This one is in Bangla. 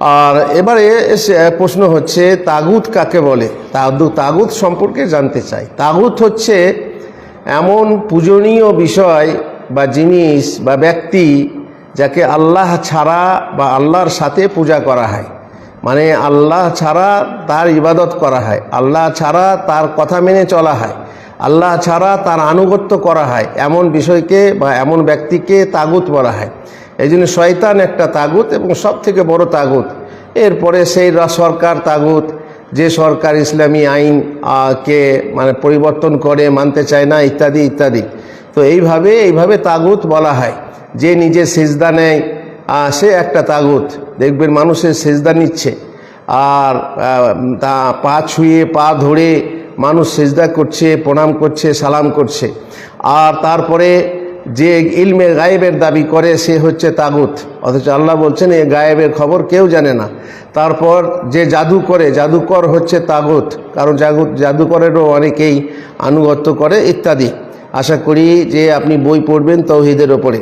আর এবারে প্রশ্ন হচ্ছে, তাগুত কাকে বলে? তাগু- তাগুত সম্পর্কে জানতে চাই। তাগুত হচ্ছে এমন পূজনীয় বিষয় বা জিনিস বা ব্যক্তি যাকে আল্লাহ ছাড়া বা আল্লাহর সাথে পূজা করা হয়। মানে আল্লাহ ছাড়া তার ইবাদত করা হয়। আল্লাহ ছাড়া তার কথা মেনে চলা হয়। আল্লাহ ছাড়া তার আনুগত্য করা হয়। এমন বিষয়কে বা এমন ব্যক্তিকে তাগুত বলা হয়। এই জন্য শয়তান একটা তাগুত এবং সব থেকে বড় তাগুত। এরপরে সেই সরকার তাগুত, যে সরকার ইসলামী আইন কে মানে পরিবর্তন করে, মানতে চায় না, ইত্যাদি ইত্যাদি। তো এইভাবে এইভাবে তাগুত বলা হয়। যে নিজে সেজদা নেয় সে একটা তাগুত। দেখবেন মানুষের সেজদা নিচ্ছে। আর তা পা ছুঁয়ে, পা ধরে মানুষ সেজদা করছে, প্রণাম করছে, সালাম করছে। আর তারপরে যে ইলমে গায়েবের দাবি করে সে হচ্ছে তাগুত। অথচ আল্লাহ বলছেন এই গায়েবের খবর কেউ জানে না। তারপর যে জাদু করে, জাদুকর হচ্ছে তাগুত। কারণ জাদু জাদুকরেরও অনেকেই আনুগত্য করে ইত্যাদি। আশা করি যে আপনি বই পড়বেন তৌহিদের ওপরে।